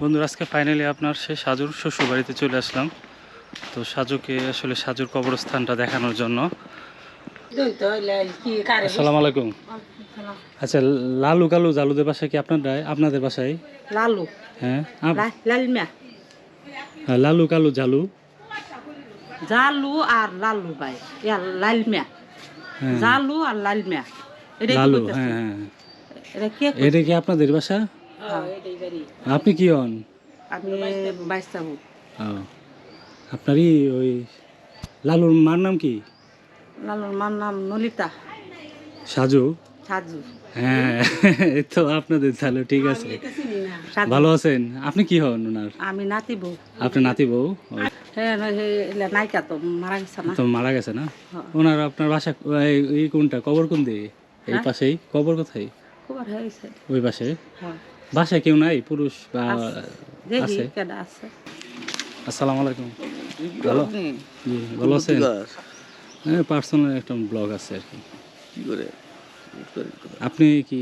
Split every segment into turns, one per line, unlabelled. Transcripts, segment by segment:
বন্ধুরা আজকে ফাইনালি আপনার সে সাজুর শ্বশুর বাড়িতে চলে আসলাম। তো সাজুকে আসলে সাজুর কবরস্থানটা দেখানোর জন্য। আসসালামু আলাইকুম। আচ্ছা লালু কালু জালুদের বাসায় কি আপনার আপনাদের বাসায়?
লালু।
হ্যাঁ হ্যাঁ, লালু কালু জালু।
জালু আর লালু ভাই। লালমিয়া।
হ্যাঁ।
জালু আর লালমিয়া।
লালু হ্যাঁ হ্যাঁ
এটা কে
এটা কি আপনাদের বাসা? আপনি কি হন?
আমি
আপনারই ওই লালুর মার নাম কি?
লালুর মার নাম নলিতা
সাজু?
সাজু।
হ্যাঁ তো আপনাদের তাহলে ঠিক আছে। ভালো আছেন? আপনি কি হন ওনার?
আমি নাতি বউ।
আপনি নাতি বউ?
হ্যাঁ না, নায়িকা তো মারা গেছে না।
তো মারা গেছে না?
হ্যাঁ।
ওনার আপনার বাসা এই- কোনটা? কবর কোন দিয়ে? এই
হ্যাঁ?
পাশেই? কবর কোথায়? ওই পাশে?
হ্যাঁ।
বাসায় কেউ নাই? পুরুষ বা আছে? আসসালামু আলাইকুম। ভালো? জি ভালো আছেন? হ্যাঁ পার্সোনাল একটা ব্লগ আছে আর কি।
কি করে?
আপনি কি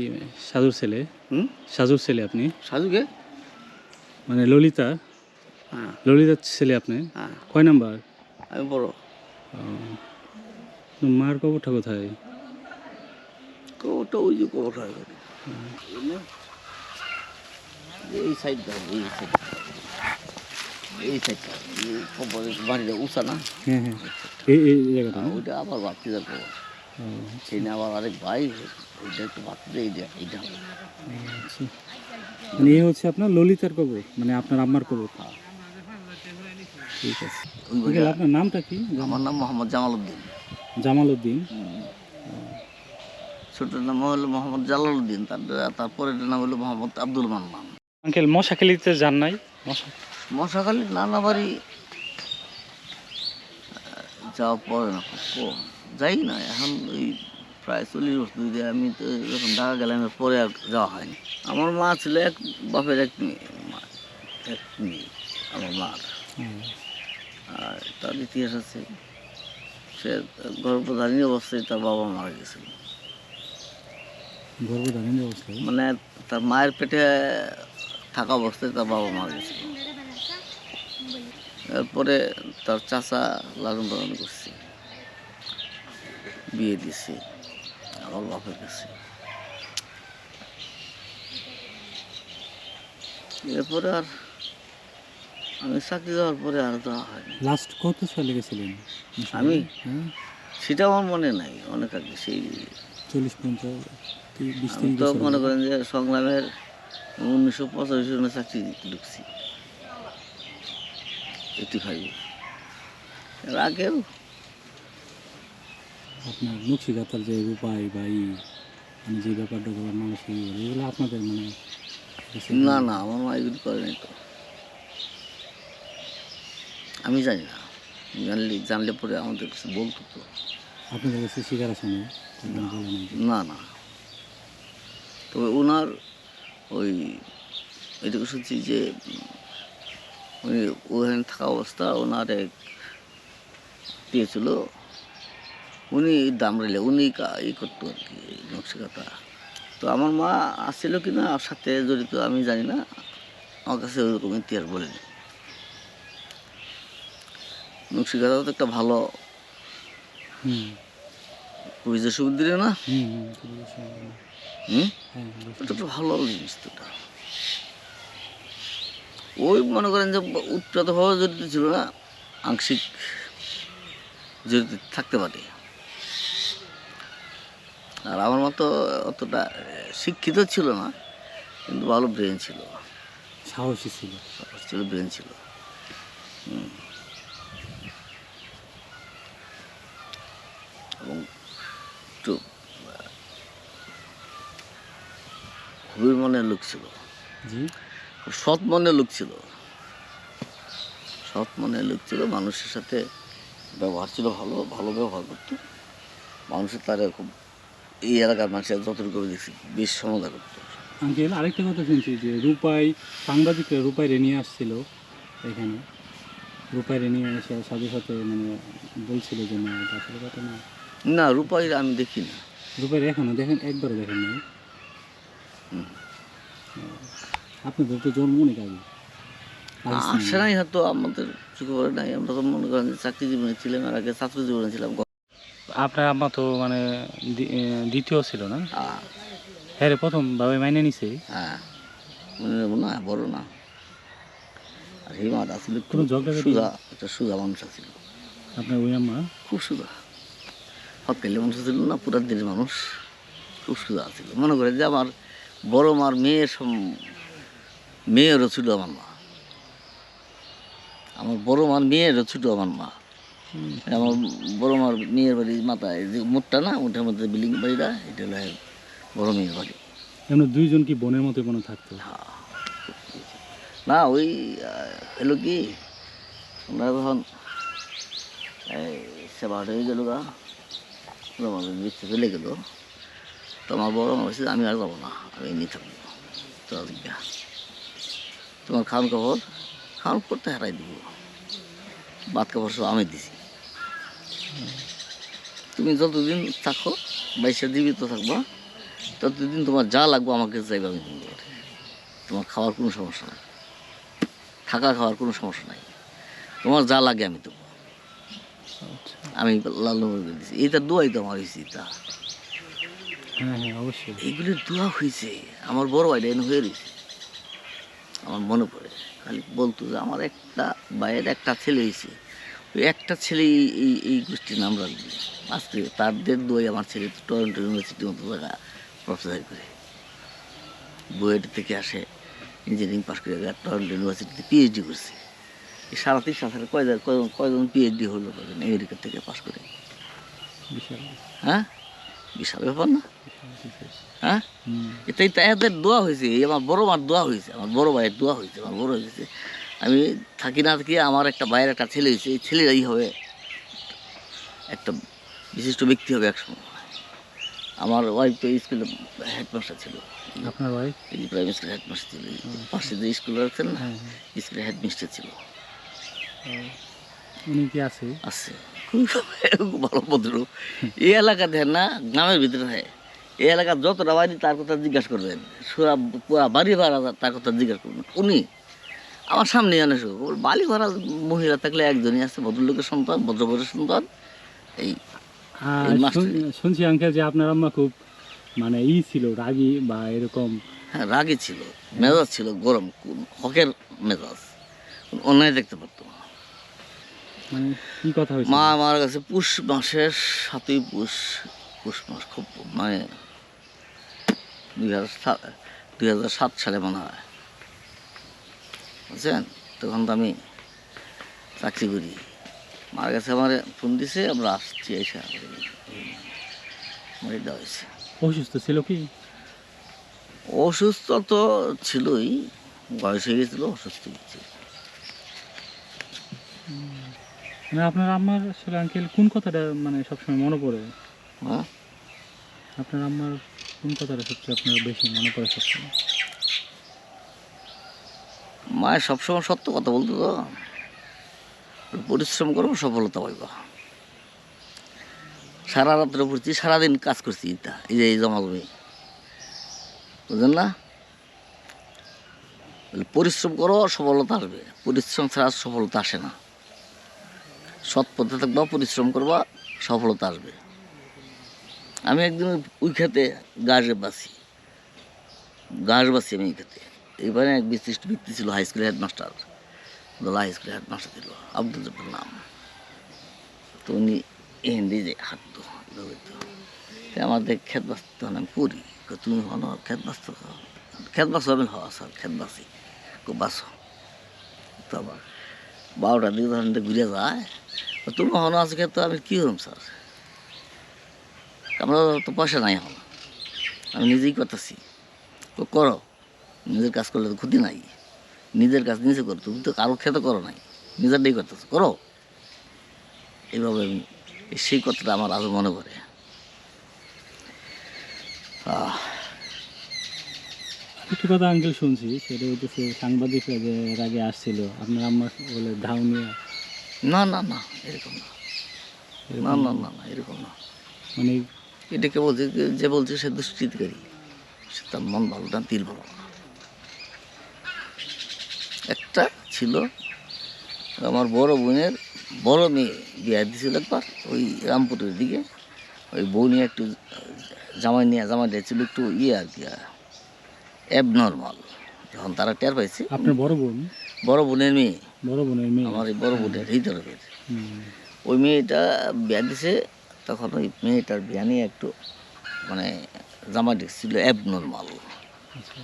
সাজুর ছেলে?
হুম?
সাজুর ছেলে আপনি?
সাধুকে
মানে ললিতা।
হ্যাঁ।
ললিতার ছেলে আপনি?
হ্যাঁ।
কয় নাম্বার?
আমি বড়।
তো মার কবরটা কোথায়?
কবরটা ওই যে কবর হয়। এই এই সাইড এই সাইডটা এই কবরের বাড়িটা উঁচা না?
হ্যাঁ হ্যাঁ এই এই জায়গাটা।
ওইটা আবার কবর সেই না আবার আরেক ভাই ওইটা একটু বাপ্তিদা এইটা এইটা।
মানে এই হচ্ছে আপনার ললিতার কবর মানে আপনার আম্মার কবর। ঠিক আছে। আপনার নামটা কি?
আমার নাম মোহাম্মদ জামাল উদ্দিন
জামাল উদ্দিন
ছোটোর নাম হলো মোহাম্মদ জালাল উদ্দিন তার তারপরের নাম হলো মোহাম্মদ আব্দুল মান্নান।
আঙ্কেল মশা খেলিতে যান নাই? মশা
মশাখালী নানা বাড়ি যাওয়া পড়ে না। যাই না এখন ওই প্রায় চল্লিশ বছর ধরে আমি তো যখন ঢাকা গেলাম পরে আর যাওয়া হয়নি। আমার মা ছিল এক বাপের এক মেয়ে মা- এক মেয়ে আমার মার। আর তার ইতিহাস আছে সে গর্ভধারী অবস্থায় তার বাবা মারা গেছিল। মানে তার মায়ের পেটে থাকা অবস্থায় তার বাবা মারা গেছিল এরপরে তার চাচা লালন পালন করছে। বিয়ে দিছে। আমার বাপের কাছে। এরপরে আর আমি চাকরি যাওয়ার পরে আর হয়নি
লাস্ট কত সালে গেছিলেন?
আমি?
হ্যাঁ?
সেটা আমার মনে নাই। অনেক আগে সেই
চল্লিশ পঞ্চাশ তো
মনে করেন যে সংগ্রামের উনিশশো পঁচাশি সনে চাকরি ঢুকছি। এইটি ফাইভে এর আগেও
আপনার নকশিকাতার যে উপায় বা ই মানে যে ব্যাপারটা করার মানুষ এগুলো আপনাদের মানে
না না আমার মা এগুলি করে নাই তো। আমি জানি না। জানলে জানলে পরে আমাদের কাছে বলতো তো।
আপনাদের কাছে শিকার আছে। না
না। তবে ওনার ওই এটুকু শুনছি যে উনি ওখানে থাকা অবস্থা ওনার এক পেয়েছিল উনি দাম রেলে উনি ই করতো আর কি নকশিকাতা তো আমার মা আসছিল কি না সাথে জড়িত, আমি জানি না। আমার কাছে ওইরকম ইতিহাস বলেনি। নকশিকাতাও তো একটা ভালো।
হুম।
কবি যে সমুদ্রে না?
হুম। হুম হ্যাঁ
ওটা তো ভালো জিনিস তো ওই মনে করেন যে উৎপ্রাতভাবে জড়িত ছিল না আংশিক জড়িত থাকতে পারে। আর আমার মতো অতটা শিক্ষিত ছিল না কিন্তু ভালো ব্রেন ছিল।
সাহসী ছিল।
ছিল ব্রেন ছিল। হুম। খুবই মনের লোক ছিল। সৎ মনের লোক ছিল। সৎ মনের লোক ছিল মানুষের সাথে ব্যবহার ছিল ভালো ভালো ব্যবহার করতো। মানুষের তার খুব এই এলাকার মানুষের যতটুকু দেখছি বেশ সমাদা করতো।
আঙ্কেল আরেকটা কথা শুনছি যে রূপাই সাংবাদিকরা রূপাই রে নিয়ে আসছিল এখানে। রূপাই রে নিয়ে এসে সাথে সাথে মানে বলছিল যে না আসলে কথা না।
না রূপাই আমি দেখি না।
রূপাই রে এখনও দেখেন একবারও দেখেন। ও। আপনাদের তো জন্ম অনেক আগে পাকিস্তানে।
আসে নাই হয়তো আমাদের চোখে পড়ে নাই। আমরা তো মনে করেন যে চাকরি জীবনে ছিলাম আর আগে ছাত্র জীবনে ছিলাম।
আপনার আম্মা তো মানে দ্বিতীয় ছিল না? হ্যাঁ রে, প্রথম বাবা মাইনে নিছে।
হ্যাঁ মনে নেব না বড় না। আর হিমাদ আসলে
কোনো?
সুজা একটা সুজা মানুষ ছিল
আপনার ওই আম্মা?
খুব সুজা হত পেলে মানুষ ছিল না পুরান দিনের মানুষ। খুব সুজা ছিল। মনে করে যে আমার বড় মার মেয়ের সম- মেয়েরও ছিল আমার মা। আমার বড় মার মেয়েরও ছিল আমার মা। আমার বড় মার মেয়ের বাড়ি মাথায় যে মুটটা না মুঠের মধ্যে বিল্ডিং বাড়িটা এটা হলো বড় মেয়ের বাড়ি।
এমন দুইজন কি বোনের মতো কোনো থাকতো?
না। ওই এলো কি আমরা যখন এই সেবা হয়ে গেল গা চলে গেল। তো আমার বড় মা বলছে আমি আর যাব না আমি এমনি থাকব তো জিজ্ঞা তোমার খাওয়ান কাপড় খাওয়ান করতে হারাই দিব। ভাত কাপড় সব আমি দিছি। তুমি যতদিন থাকো বাইশে জীবিত থাকবা ততদিন তোমার যা লাগবে আমাকে চাইবে আমি কিনবো তোমার খাওয়ার কোনো সমস্যা নাই। থাকা খাওয়ার কোনো সমস্যা নাই। তোমার যা লাগে আমি দেবো। আমি লাল নম্বর এইটা দোয়াই তো আমার হয়েছে তা
হ্যাঁ হ্যাঁ অবশ্যই।
এইগুলো দোয়া হয়েছে আমার বড় ভাইটা এনে হয়ে রয়েছে আমার মনে পড়ে খালি বলতো যে আমার একটা ভাইয়ের একটা ছেলে হয়েছে ওই একটা ছেলে এই- এই গোষ্ঠীর নাম রাখবে। আজকে তাদের দোয়াই আমার ছেলে টরন্টো ইউনিভার্সিটির মতো জায়গা প্রফেসর করে। বুয়েট থেকে আসে ইঞ্জিনিয়ারিং পাস করে টরন্টো ইউনিভার্সিটিতে পিএইচডি করছে। এই সারা তিন সাল কয়জন কয়জন কয়জন পিএইচডি হলো কয়জন আমেরিকা থেকে পাস করে? হ্যাঁ? বিশাল ব্যাপার না? হ্যাঁ। এটাই তো এদের দোয়া হয়েছে এই আমার বড় মার দোয়া হয়েছে আমার বড় ভাইয়ের দোয়া হয়েছে আমার বড় হয়েছে। আমি থাকি না থাকি আমার একটা ভাইয়ের একটা ছেলে হয়েছে এই ছেলেরাই হবে একটা বিশিষ্ট ব্যক্তি হবে একসময়। আমার ওয়াইফ তো স্কুলে হেডমাস্টার ছিল।
আপনার ওয়াইফ
এই প্রাইমারি স্কুলের হেডমাস্টার ছিল পাশে যে স্কুল রাখছেন না
হ্যাঁ হ্যাঁ।
হেডমিস্টার ছিল।
উনি কি আছে?
আছে। ভালো ভদ্র এই এলাকা দেখেন না গ্রামের ভিতরে হয় এই এলাকার যতটা বাড়ি তার কথা জিজ্ঞাসা করবেন। সুরা পুরা বাড়ি ভাড়া তার কথা জিজ্ঞাসা করবেন। উনি আমার সামনে জানে সব বাড়ি ভাড়া মহিলা থাকলে একজনই আছে ভদ্রলোকের সন্তান ভদ্রবরের সন্তান। এই এই
শুনছি আঙ্কেল যে আপনার আম্মা খুব মানে ই ছিল রাগী বা এরকম।
হ্যাঁ রাগে ছিল মেজাজ ছিল গরম হকের মেজাজ। অন্যায় দেখতে পারতো।
মানে কি কথা হয়েছে
মা মারা গেছে পুষ মাসের সাতই পুষ পুষ মাস খুব মানে দুই হাজার দুই হাজার সাত সালে মনে হয়। বুঝছেন? তখন তো আমি চাকরি করি। মারা গেছে আমার ফোন দিছে আমরা আসছি এসে মরে দেওয়া হয়েছে।
অসুস্থ ছিল কি?
অসুস্থ তো ছিলই বয়স হয়ে গেছিল অসুস্থ ছিল।
মানে আপনার আম্মার আসলে আঙ্কেল কোন কথাটা মানে সবসময় মনে পড়ে?
হ্যাঁ?
আপনার আম্মার কোন কথাটা সবচেয়ে আপনার বেশি মনে পড়ে সবসময়?
মায়ের সবসময় সত্য কথা বলতো তো। পরিশ্রম করব সফলতা পাইবা। সারা রাত্রে পড়ছি সারাদিন কাজ করছি এটা এই যে এই জমা জমি। বুঝলেন না? পরিশ্রম করো সফলতা আসবে। পরিশ্রম ছাড়া সফলতা আসে না। সৎ পথে থাকবা, পরিশ্রম করবা, সফলতা আসবে। আমি একদিন ওই খেতে গাছ বাসি। গাছ বাসি আমি খেতে এবারে এক বিশিষ্ট ব্যক্তি ছিল হাই স্কুলের হেডমাস্টার দোলা হাই স্কুলের হেডমাস্টার ছিল, আব্দুল জব্বর নাম। তো উনি হিন্দি যে হাঁটতো আমাদের খেত বাঁচতে তখন আমি করি। তুমি হলো খেত বাঁচত খেত বাঁচো আমি হওয়া স্যার খেত খুব বাঁচো তো আবার বারোটার দিকে তখন ঘুরে যায় তুমি হনো আছে খেত আমি কী হলাম, স্যার? আমরা তো পয়সা নাই এখন। আমি নিজেই করতেছি। তো করো। নিজের কাজ করলে তো ক্ষতি নাই। নিজের কাজ নিজে করো। তুমি তো কারও খেতে করো নাই। নিজেরটাই করতেছো। করো। এইভাবে আমি সেই কথাটা আমার আরও মনে পড়ে।
একটু কথা আঙ্কেল শুনছি। সেটা হইতেছে সাংবাদিকরা যে আগে আসছিল, আপনার আম্মা বলে ধাও নিয়ে
না না না এরকম না। না না না না এরকম না।
মানে
এটাকে বলছে যে- বলছে সে দুষ্কৃতিকারী সে তার মন ভালো না তিল ভালো না। একটা ছিল আমার বড় বোনের বড় মেয়ে বিয়ে দিয়েছিল একবার ওই রামপুরের দিকে। ওই বউ নিয়ে একটু জামাই নিয়ে জামাই দিয়েছিল একটু ইয়ে আর কি অ্যাবনর্মাল যখন তারা টের পাইছে
আপনার বড় বোন?
বড় বোনের মেয়ে।
বড় বোনের মেয়ে।
আমার এই বড় বোনের হৃদয়ের
হুম।
ওই মেয়েটা বিয়া দিছে তখন ওই মেয়েটার বিয়া নিয়ে একটু মানে জামা দেখছিল অ্যাবনর্মাল
আচ্ছা।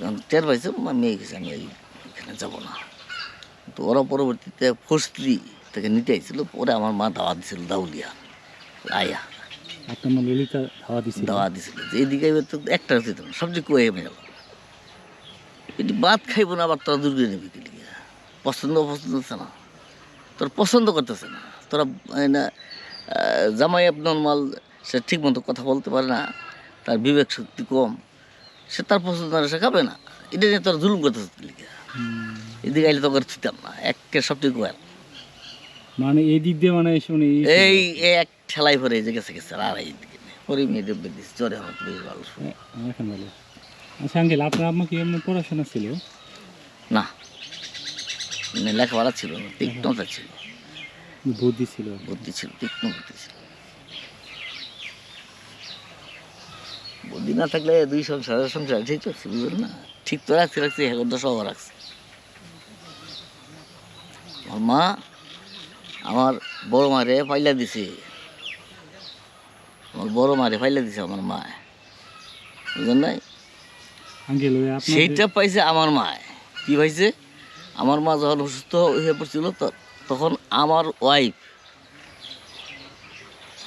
যখন টের পাইছে মেয়ে গেছে আমি এই এখানে যাব না। তো ওরা পরবর্তীতে ফোর্সলি তাকে নিতে আইছিল পরে আমার মা দাওয়া দিছিল দাউলিয়া আয়া।
আপনার মা ললিতা ধাওয়া দিছিল?
দাওয়া দিছিল। যে তো একটা সবজি কয়ে এমে গেল এটি ভাত খাইব না আবার তোরা দূর করে নেবি কি পছন্দ পছন্দ হচ্ছে না। তোর পছন্দ করতেছে না। তোরা না জামাই নর্মাল সে ঠিক মতো কথা বলতে পারে না তার বিবেক শক্তি কম সে তার পছন্দ না সে খাবে না। এটা নিয়ে তোরা জুলুম করতেছে কি এদিকে আইলে তোকে ছিতাম না একে সবচেয়ে কোয়াল
মানে এই দিক দিয়ে মানে শুনি
এই এক ঠেলাই ভরে এই যে গেছে গেছে আর এই দিকে। পরে মেয়ে ডেবে দিচ্ছে জ্বরে আমার বেশ ভালো শুনে
এখন ভালো আচ্ছা আঙ্কেল আপনার আম্মা কি এমনি পড়াশোনা ছিল?
না মানে লেখাপড়া ছিল তীক্ষ্ণতা ছিল।
বুদ্ধি ছিল
বুদ্ধি ছিল তীক্ষ্ণ বুদ্ধি ছিল। বুদ্ধি না থাকলে দুই সংসার সংসার ঠিক আছে বুঝলেন না? ঠিক তো রাখছে রাখছে এখন তো সব রাখছে। আমার মা আমার বড় মারে ফাইলা দিছে। আমার বড় মারে ফাইলা দিছে আমার মা বুঝলেন নাই? সেইটা পাইছে আমার মা কি পাইছে? আমার মা যখন অসুস্থ হয়ে পড়ছিল তখন আমার ওয়াইফ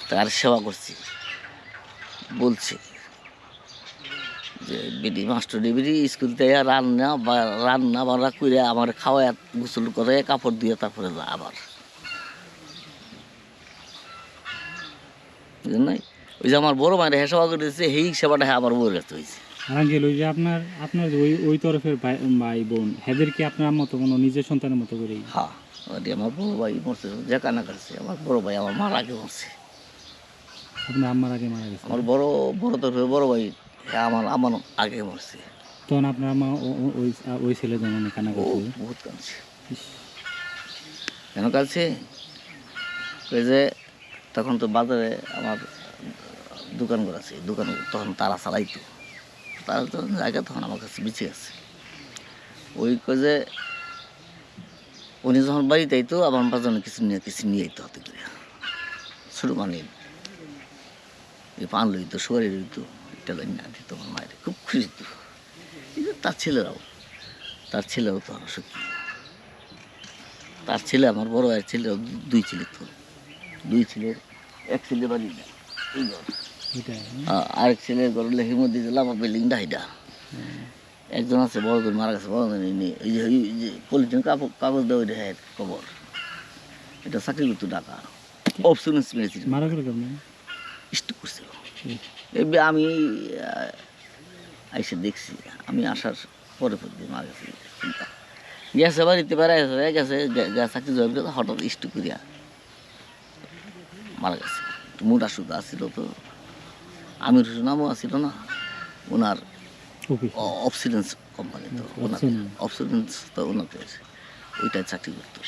তার সেবা করছে। বলছে যে বিডি মাস্টার বিডি স্কুল থেকে রান্না বা, রান্না বান্না করে আমার খাওয়ায়, গোসল করে কাপড় দিয়ে তারপরে যা আবার। বুঝলেন ওই যে আমার বড় মায়ের সেবা করে দিয়েছে সেই সেবাটা আমার বউয়ের কাছে হয়েছে
আঙ্কেল ওই যে আপনার আপনার ওই ওই তরফের ভাই ভাই বোন হেদের কি আপনার আম্মা তো কোনো নিজের সন্তানের মতো করেই?
হ্যাঁ আমার বড় ভাই মরছে যে কানা করছে আমার বড় ভাই আমার মার আগে মরছে।
আপনার আম্মার আগে মারা গেছে?
আমার বড় বড় তরফের বড় ভাই আমার আমার আগে মরছে।
তখন আপনার ও- ওই ওই ছেলে যেমন কান্না
ও বহুত কাঁদছে। কেন কাঁদছে? ওই যে তখন তো বাজারে আমার দোকান করে আছে দোকান তখন তারা চালাইতো। তারা তো জায়গা তখন আমার কাছে বেঁচে আছে। ওই যে উনি যখন বাড়িতে আইতো আমার বাজারে কিছু নিয়ে কিছু নিয়ে আইতো হাতে করে ছোটো মানে এই পান লইতো, সোয়ারি লইতো এটা লাইন না দিত আমার মায়ের খুব খুশি তো এই যে তার ছেলেরাও, তার ছেলেও তো আরও সুখী তার ছেলে আমার বড় ভাইয়ের ছেলে দুই ছেলে তো। দুই ছেলের, এক ছেলে বাড়ি না এই ঘর। আরেক ছেলের ঘর লেখের মধ্যে দিলাম আমার বিল্ডিংটা এটা একজন আছে বড় করে মারা গেছে বড় করে নিয়ে এই যে পলিথিন কাগজ কাগজ দেওয়া এটা হ্যাঁ খবর। এটা চাকরি করতো টাকা অপশনেন্স মেরেছিল
মারা গেল
স্টক করছিল। এবার আমি এসে দেখছি আমি আসার পরে পরে দিয়ে মারা গেছে। গেছে বাড়িতে পারে গেছে গে- গে- চাকরি জয়েন করে হঠাৎ স্টক করিয়া মারা গেছে। মোটা সুদা আসছিল তো। আমির হোসেন নামও আছিল না ওনার
অফিস
অপসিডেন্স কোম্পানি তো। অপসিডেন্স তো ওনাকে ওইটাই চাকরি করতো